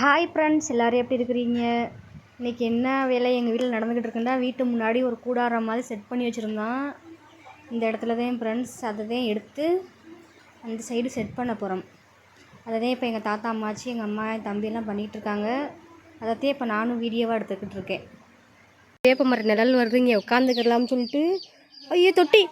Hi friends எல்லோரும் எப்படி இருக்கிறீங்க? இன்றைக்கி என்ன வேலை எங்கள் வீட்டில் நடந்துக்கிட்டு இருக்குன்னா வீட்டு முன்னாடி ஒரு கூடாரம் மாதிரி செட் பண்ணி வச்சுருந்தோம் இந்த இடத்துல தான் ஃப்ரெண்ட்ஸ் அதை தான் எடுத்து அந்த சைடு செட் பண்ண போகிறோம் அதை தான் இப்போ எங்கள் தாத்தா அம்மாச்சி எங்கள் அம்மா என் தம்பியெல்லாம் பண்ணிகிட்டு இருக்காங்க. இப்போ நானும் வீடியோவாக எடுத்துக்கிட்டு இருக்கேன். வேப்ப மர நிழல் வருது இங்கே உட்காந்துக்கலாம்னு சொல்லிட்டு ஐயோ தொட்டி.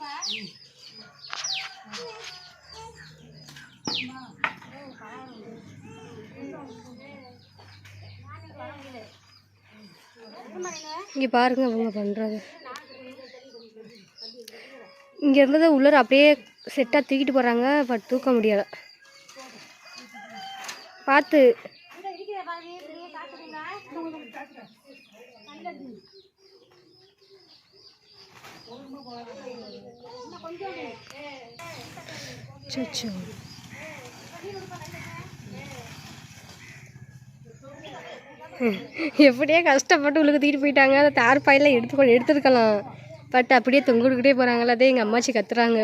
இங்கே பாருங்க அவங்க பண்ணுறது இங்கே இருந்ததை உள்ளார அப்படியே செட்டாக தூக்கிட்டு போகிறாங்க பட் தூக்க முடியலை. பார்த்து. சச்சோ. எப்படியே கஷ்டப்பட்டு உள்ளுக்கு தூக்கிட்டு போயிட்டாங்க. அந்த தார் பாயெல்லாம் எடுத்து எடுத்துருக்கலாம். பட் அப்படியே தொங்கிட்டுக்கிட்டே போகிறாங்களே அதே எங்கள் அம்மாச்சி கத்துறாங்க.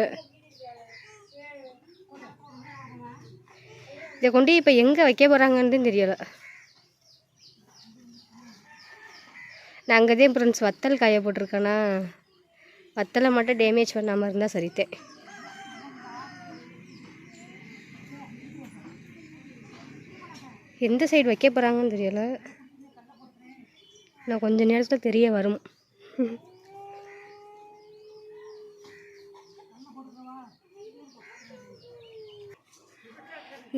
இதை கொண்டு இப்போ எங்கே வைக்க போகிறாங்கன்னு தெரியலை. நான் அங்கே தான் ஃப்ரெண்ட்ஸ் வத்தல் காய போட்டிருக்கேண்ணா வத்தலை மட்டும் டேமேஜ் பண்ணாமல் இருந்தால் சரித்தேன் எந்த சைடு வைக்க போகிறாங்கன்னு தெரியலை. நான் கொஞ்ச நேரத்தில் தெரிய வரும்.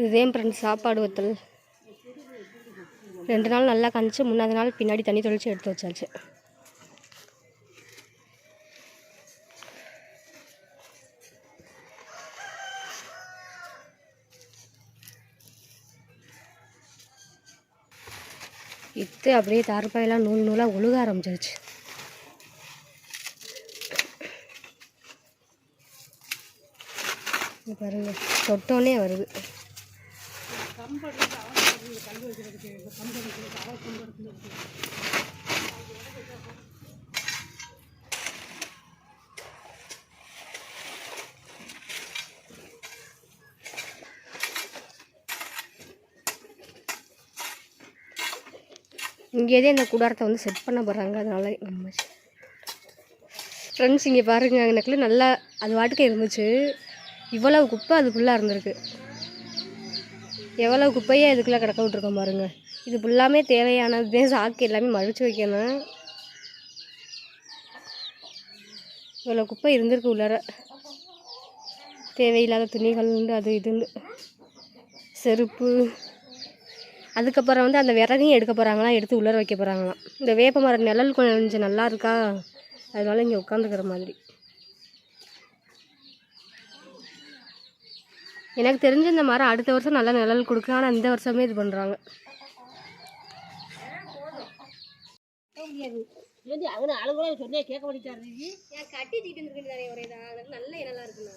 இதுதான் ஃப்ரெண்ட்ஸ் சாப்பாடு ஊற்றல் ரெண்டு நாள் நல்லா கணிச்சு முன்னாடி நாள் பின்னாடி தண்ணி தொளிச்சு எடுத்து வச்சாச்சு. இத்து அப்படியே தார்பாயெல்லாம் நூல் நூலாக ஒழுக ஆரம்பிச்சிருச்சு. பாருங்க தொட்டோன்னே வருது. இங்கேயே இந்த கூடாரத்தை வந்து செட் பண்ண போகிறாங்க அதனால நம்ம ஃப்ரெண்ட்ஸ் இங்கே பாருங்க எனக்குள்ள நல்லா அது வாட்டுக்கு இருந்துச்சு. இவ்வளவு குப்பை அது ஃபுல்லாக இருந்திருக்கு. எவ்வளவு குப்பையே இதுக்குள்ளே கிடக்க விட்ருக்கோம் பாருங்க. இது ஃபுல்லாமே தேவையானது சாக்கு எல்லாமே மடிச்சு வைக்கணும். இவ்வளோ குப்பை இருந்திருக்கு உள்ளார. தேவையில்லாத துணிகள் உண்டு அது இதுன்னு. செருப்பு. அதுக்கப்புறம் வந்து அந்த விறகையும் எடுக்க போகிறாங்களாம் எடுத்து உள்ளர வைக்க போகிறாங்களாம் இந்த வேப்ப மரம் நிழல் கொஞ்சம் நல்லா இருக்கா? அதனால இங்கே உட்காந்துக்கிற மாதிரி. எனக்கு தெரிஞ்ச இந்த மரம் அடுத்த வருஷம் நல்லா நிழல் கொடுக்கும். ஆனால் இந்த வருஷமே இது பண்ணுறாங்க ஏண்டி அவனை அழுகுற சொன்னே கேட்க மாட்டேங்கிறாரு. ஏன் கட்டி தீட்டு வந்துருக்கு ஒரே தான் நல்ல இனலாம் இருக்குண்ணா.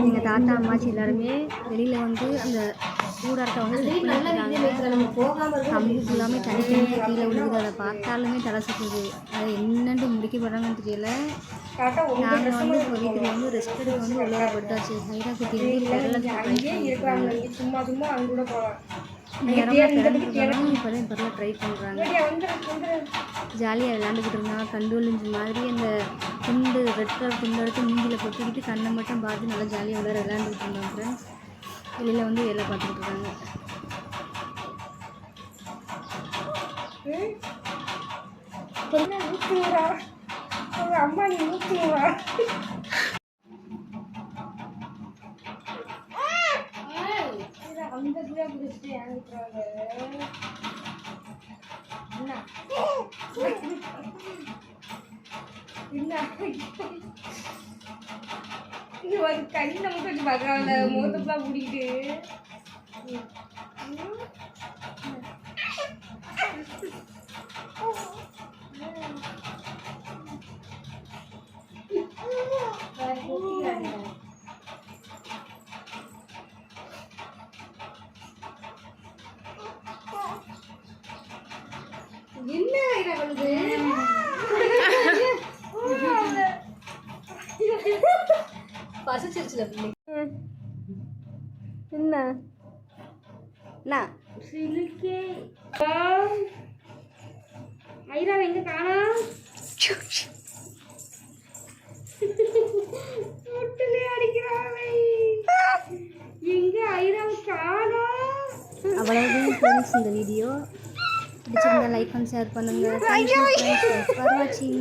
எங்கள் தாத்தா அம்மாச்சி எல்லாருமே வெளியில் வந்து அந்த கூடாரத்தை வந்து செட் பண்ணிருக்காங்க கம்பு ஃபுல்லாமே தனித்தனியாக கீழே விழுகுது. அதை பார்த்தாலுமே தலை சுற்றுது அதை என்னென்று முடிக்க போகிறாங்கன்னு தெரியல. நாங்கள் வந்து இப்போ வீட்டில் வந்து ரெஸ்ட் எடுக்க வந்து உள்ளே பட்டாச்சு ஹைரா குட்டி வந்து சும்மா சும்மா அங்கே கூட போகலாம் இப்போ தான் இப்போ ட்ரை பண்ணுறாங்க ஜாலியாக விளாண்டுக்கிட்டு இருந்தான் கண்டு ஒளிஞ்ச மாதிரி அந்த துண்டு ரெட் கலர் துண்டு எடுத்து மூஞ்சியில் கொட்டிக்கிட்டு கண்ணை மட்டும் பார்த்து நல்லா ஜாலியாக விளையாட விளையாண்டுக்கிட்டு இருந்தான் ஃப்ரெண்ட்ஸ் வெளியில் வந்து வேலை பார்த்துக்கிட்டு இருக்காங்க. அம்மா நீ ஊற்றுவா அந்த பிடிச்சிட்டு ஏங்கிட்டாங்க என்ன என்ன இது ஒரு கை நமக்கு வச்சு பரவாயில்ல. முகத்தப்பெல்லாம் மூடிக்கிட்டு. Thank you. பசிச்சிருச்சுல என்ன? என்ன சிலுக்கே. ஐராவை எங்க காணோம். முட்டிலே அடிக்கிறாளே. எங்க காணோம். அவ்வளவுதான் ஃப்ரெண்ட்ஸ் இந்த வீடியோ பிடிச்சிருந்தா லைக் அண்ட் ஷேர் பண்ணுங்க. ஃபார் வாட்சிங்